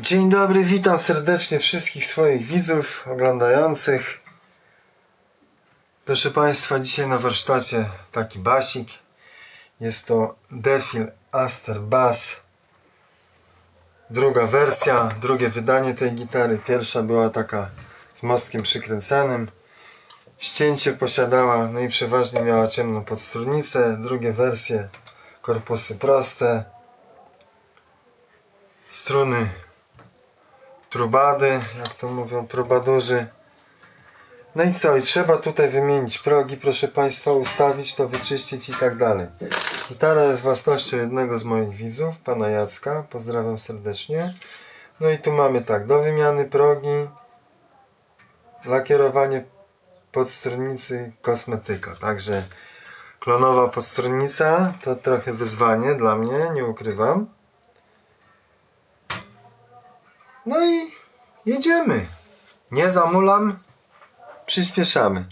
Dzień dobry, witam serdecznie wszystkich swoich widzów oglądających. Proszę Państwa, dzisiaj na warsztacie taki basik. Jest to Defil Aster Bass. Druga wersja, drugie wydanie tej gitary. Pierwsza była taka z mostkiem przykręcanym. Ścięcie posiadała, no i przeważnie miała ciemną podstrójnicę. Drugie wersje, korpusy proste. Struny trubady, jak to mówią trubadurzy. No i co? I trzeba tutaj wymienić progi, proszę Państwa, ustawić to, wyczyścić i tak dalej. Gitara jest własnością jednego z moich widzów, pana Jacka. Pozdrawiam serdecznie. No i tu mamy tak, do wymiany progi, lakierowanie podstronnicy, kosmetyka. Także klonowa podstronnica to trochę wyzwanie dla mnie, nie ukrywam. No i jedziemy. Nie zamulam, przyspieszamy.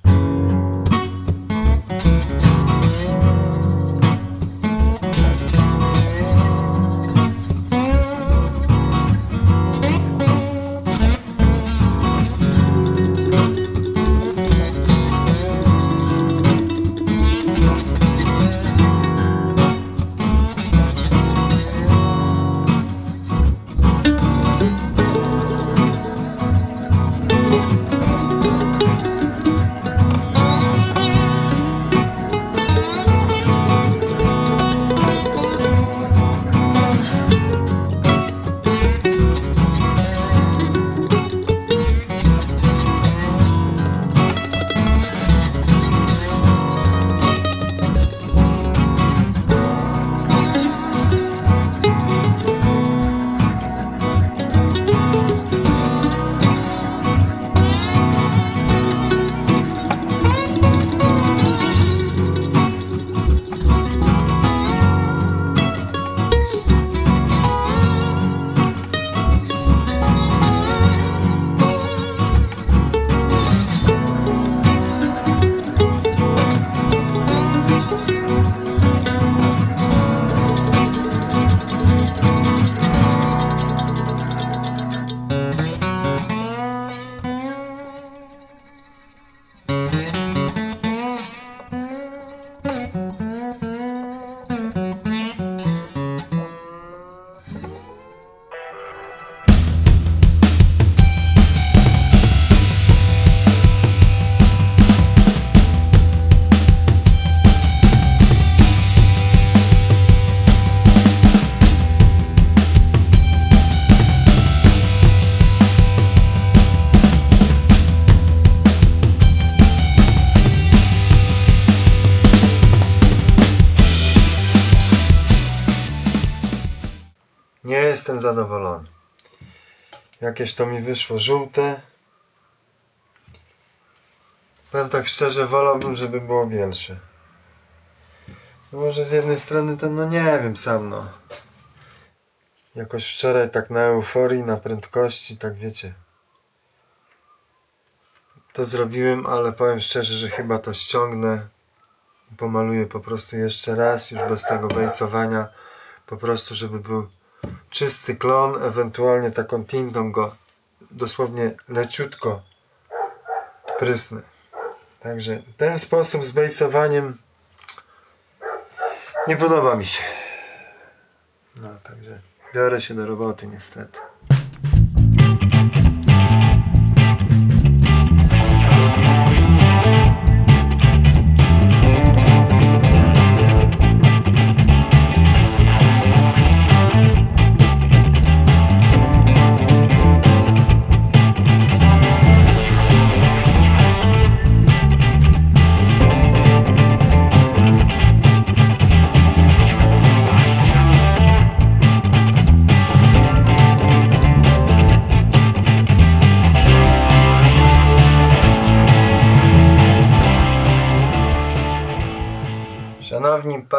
Jestem zadowolony. Jakieś to mi wyszło żółte. Powiem tak szczerze, wolałbym, żeby było bielsze. No Może z jednej strony to, no nie wiem sam, no. Jakoś wczoraj tak na euforii, na prędkości, tak wiecie. To zrobiłem, ale powiem szczerze, że chyba to ściągnę. Pomaluję po prostu jeszcze raz, już bez tego bejcowania. Po prostu, żeby był czysty klon, ewentualnie taką tintą go dosłownie leciutko prysnę. Także ten sposób z bejcowaniem nie podoba mi się. No, także biorę się do roboty niestety.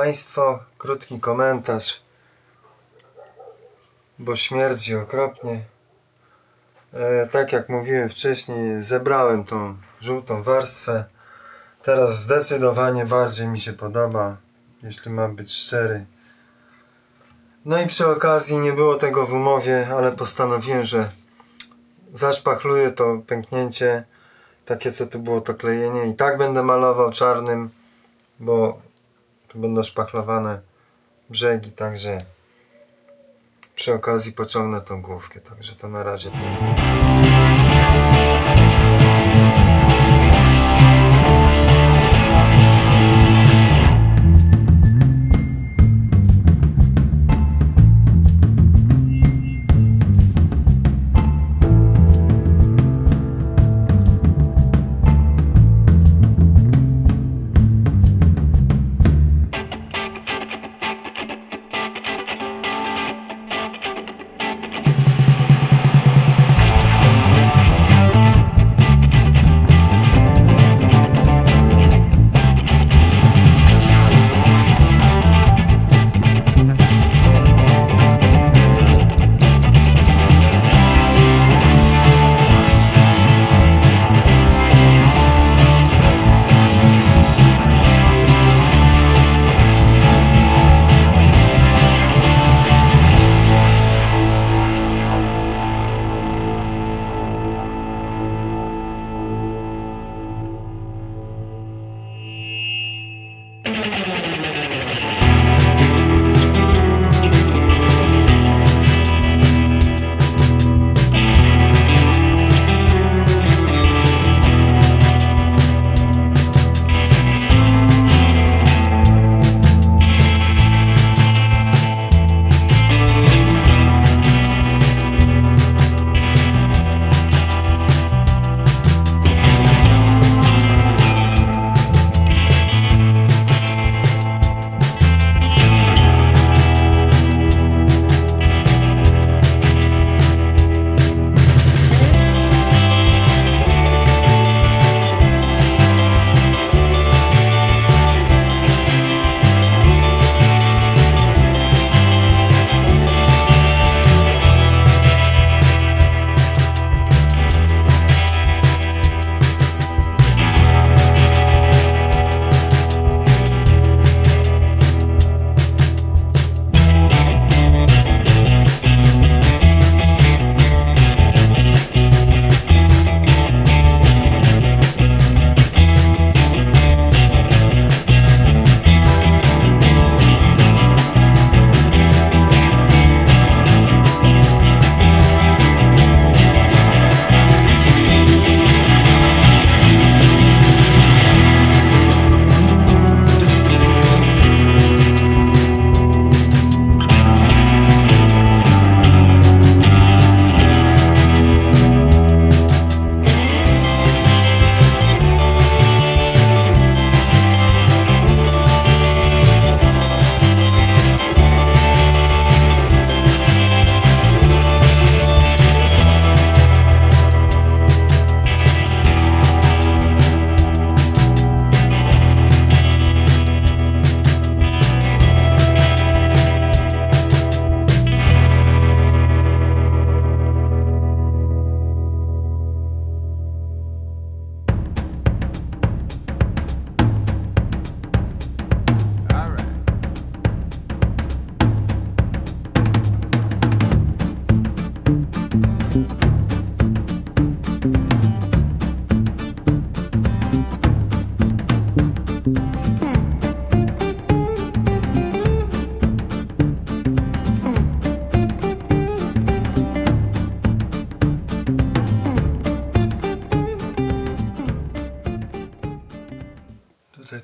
Państwo, krótki komentarz, bo śmierdzi okropnie. E, tak jak mówiłem wcześniej, zebrałem tą żółtą warstwę. Teraz zdecydowanie bardziej mi się podoba, jeśli mam być szczery. No i przy okazji nie było tego w umowie, ale postanowiłem, że zaszpachluję to pęknięcie, takie co tu było to klejenie i tak będę malował czarnym, bo będą szpachlowane brzegi, także przy okazji pociągnę tą główkę, także to na razie tyle.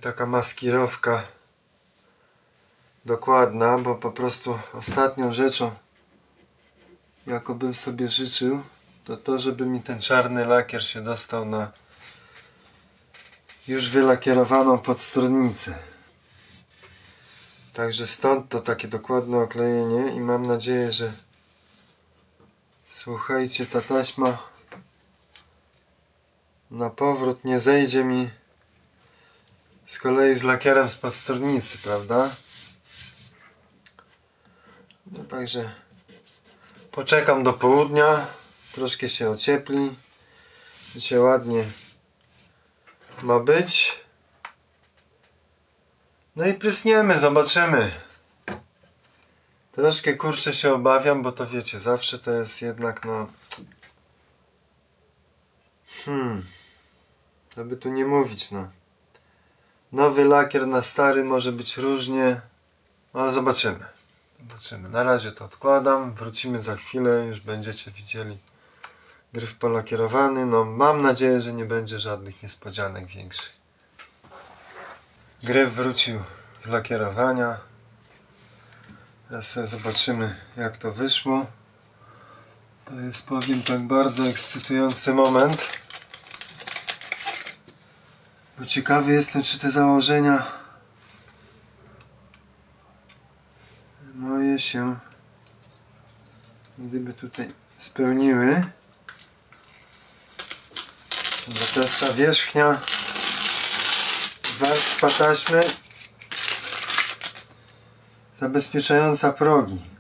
Taka maskirowka dokładna, bo po prostu ostatnią rzeczą, jaką bym sobie życzył, to to, żeby mi ten czarny lakier się dostał na już wylakierowaną podstronnicę. Także stąd to takie dokładne oklejenie i mam nadzieję, że słuchajcie, ta taśma na powrót nie zejdzie mi z kolei z lakierem z podstronnicy, prawda? No także poczekam do południa, troszkę się ociepli, dzisiaj ładnie ma być. No i prysniemy, zobaczymy. Troszkę kurczę się obawiam, bo to wiecie, zawsze to jest jednak no... Hmm... Aby tu nie mówić, no. Nowy lakier na stary może być różnie, no ale zobaczymy. Zobaczymy. Na razie to odkładam, wrócimy za chwilę, już będziecie widzieli gryf polakierowany. No mam nadzieję, że nie będzie żadnych niespodzianek większych. Gryf wrócił z lakierowania. Teraz zobaczymy jak to wyszło. To jest powiem tak bardzo ekscytujący moment. Bo ciekawy jestem czy te założenia moje się gdyby tutaj spełniły. Bo jest ta wierzchnia warstwa taśmy zabezpieczająca progi.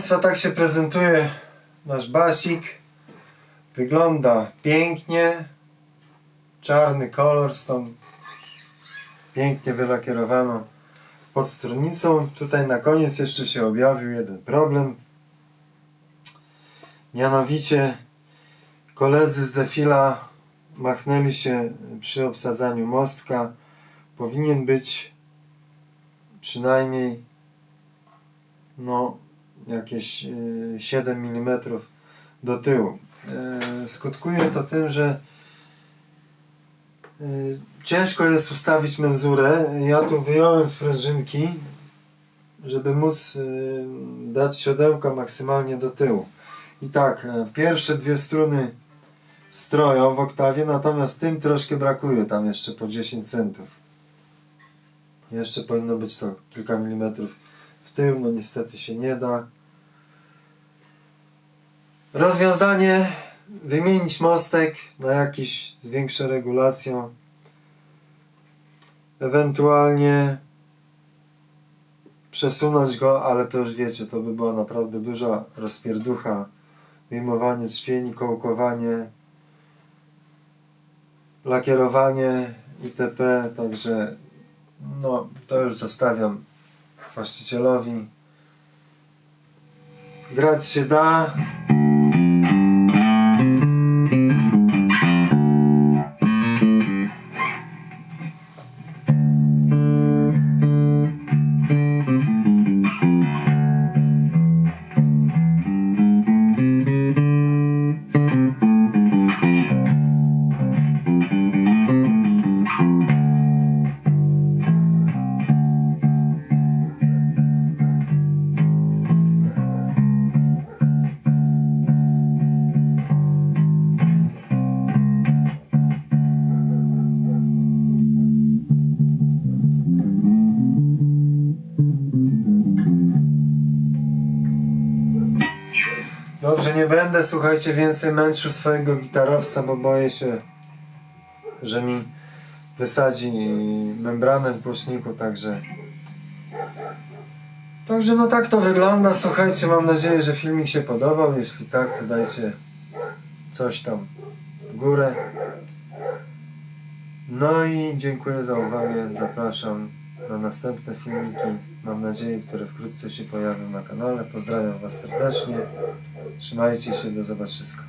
Państwa, tak się prezentuje nasz basik. Wygląda pięknie. Czarny kolor z tą pięknie wylakierowaną podstronnicą. Tutaj na koniec jeszcze się objawił jeden problem. Mianowicie koledzy z Defila machnęli się przy obsadzaniu mostka. Powinien być przynajmniej no jakieś y, 7 mm do tyłu. Y, Skutkuje to tym, że y, ciężko jest ustawić menzurę. Ja tu wyjąłem sprężynki, żeby móc y, dać siodełka maksymalnie do tyłu. I tak, pierwsze dwie struny stroją w oktawie, natomiast tym troszkę brakuje, tam jeszcze po 10 centów. Jeszcze powinno być to kilka milimetrów w tył, no niestety się nie da. Rozwiązanie wymienić mostek na jakiś z większą regulacją. Ewentualnie przesunąć go, ale to już wiecie, to by była naprawdę duża rozpierducha. Wyjmowanie trzpieni, kołkowanie, lakierowanie itp. Także no, to już zostawiam właścicielowi. Grać się da. Dobrze, nie będę, słuchajcie, więcej męczył swojego gitarowca, bo boję się, że mi wysadzi membranę w głośniku, także... Także no tak to wygląda, słuchajcie, mam nadzieję, że filmik się podobał, jeśli tak, to dajcie coś tam w górę. No i dziękuję za uwagę, zapraszam na następne filmiki, mam nadzieję, które wkrótce się pojawią na kanale. Pozdrawiam Was serdecznie. Trzymajcie się, do zobaczyska.